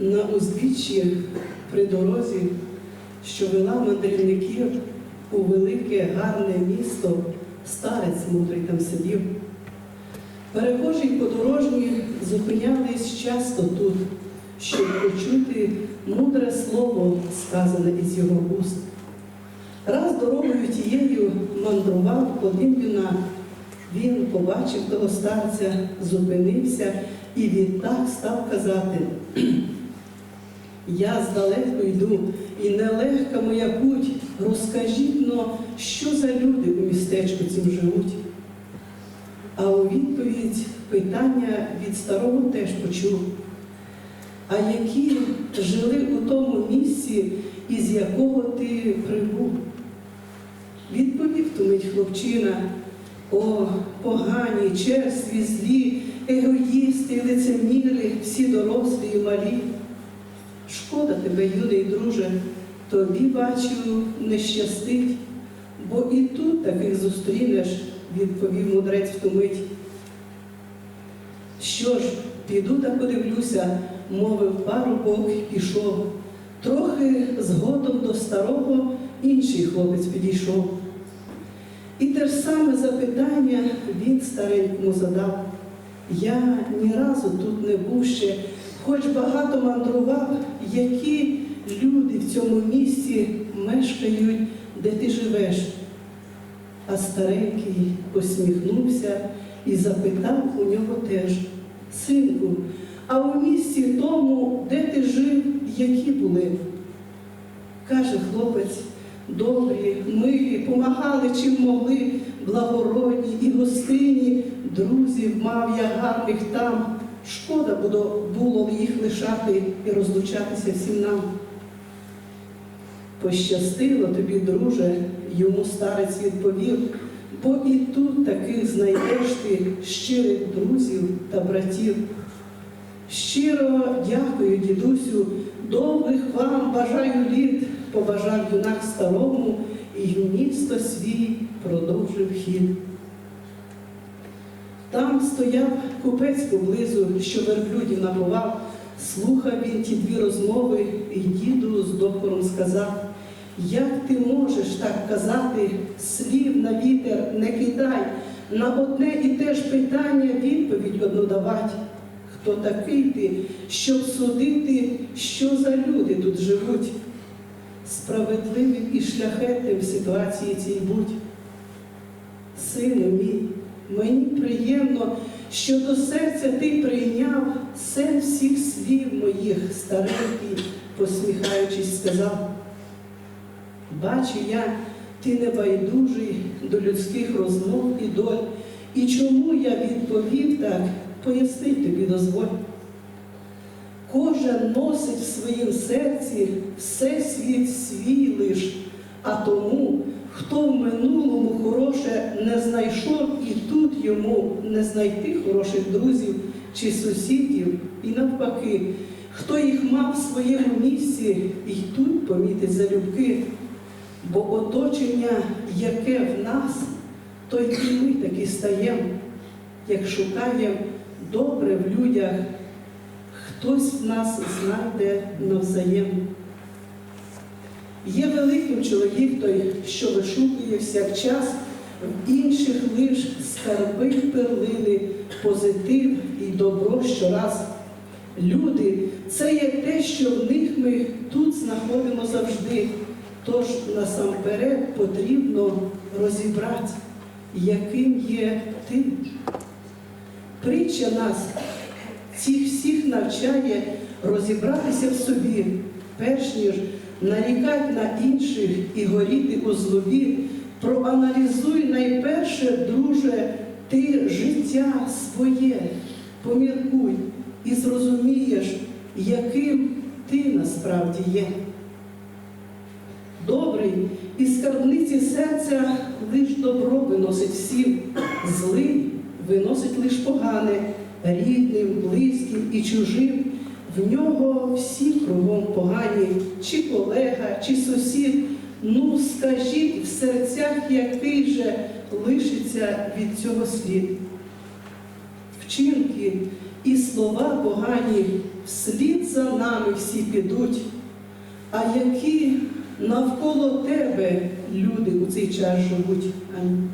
на узбіччі при дорозі, що вела мандрівників у велике гарне місто, старець мудрий там сидів. Перехожі подорожні зупинялись часто тут, щоб почути мудре слово, сказане із його уст. Раз дорогою тією мандрував один юнак. Він побачив того старця, зупинився і відтак став казати. Я здалеку йду, і нелегка моя путь. Розкажіть но, що за люди у містечку цим живуть. А у відповідь питання від старого теж почув. А які жили у тому місці, із якого ти прибув? Відповів тумить хлопчина, о, погані, черстві, злі, егоїсти, лицеміри, всі дорослі і малі. Шкода тебе, юний друже, тобі, бачу, не щастить, бо і тут таких зустрінеш, відповів мудрець в ту мить. Що ж, піду та подивлюся, мовив парубок і пішов. Трохи згодом до старого інший хлопець підійшов. І те ж саме запитання він старенькому задав. Я ні разу тут не був ще, хоч багато мандрував, які люди в цьому місці мешкають, де ти живеш. А старенький посміхнувся і запитав у нього теж, синку, а у місті тому, де ти жив, які були? Каже хлопець, добрі, милі, помагали чим могли, благородні і гостинні, друзів мав я гарних там. Шкода було, було їх лишати і розлучатися всім нам. Пощастило тобі, друже, йому старець відповів, бо і тут таких знайдеш ти щирих друзів та братів. Щиро дякую, дідусю, довгих вам бажаю літ, побажав юнак старому, і в місто свій продовжив хід. Там стояв купець поблизу, що верблюдів набував, слухав він ті дві розмови, і діду з докором сказав, як ти можеш так казати, слів на вітер не кидай, на одне і те ж питання відповідь одну давать. Хто такий ти, щоб судити, що за люди тут живуть? Справедливим і шляхетним в ситуації цій будь. Сину мій, мені приємно, що до серця ти прийняв сен всіх слів моїх, старенький, посміхаючись, сказав. Бачу я, ти не байдужий до людських розмов і доль. І чому я відповів так, пояснить тобі дозволь. Кожен носить в своїм серці всесвіт свій лиш, а тому, хто в минулому хороше не знайшов, і тут йому не знайти хороших друзів чи сусідів, і навпаки, хто їх мав в своєму місці, і тут помітить залюбки, бо оточення, яке в нас, то й ми такі стаємо, як шукаємо добре в людях, хтось в нас знайде навзаєм. Є великим чоловік той, що вишукує всякчас, в інших лиш скарби перлини, позитив і добро щораз. Люди це є те, що в них ми тут знаходимо завжди. Тож насамперед потрібно розібрати, яким є ти. Притча нас цих всіх навчає розібратися в собі, перш ніж нарікати на інших і горіти у злобі. Проаналізуй найперше, друже, ти життя своє, поміркуй і зрозумієш, яким ти насправді є. Добрий із скарбниці серця лиш добро виносить всім, злий виносить лиш погане, рідним, близьким і чужим. В нього всі кругом погані, чи колега, чи сусід. Ну, скажіть в серцях, який же лишиться від цього слід. Вчинки, і слова погані вслід за нами всі підуть. А які навколо тебе люди у цей час живуть? Амінь.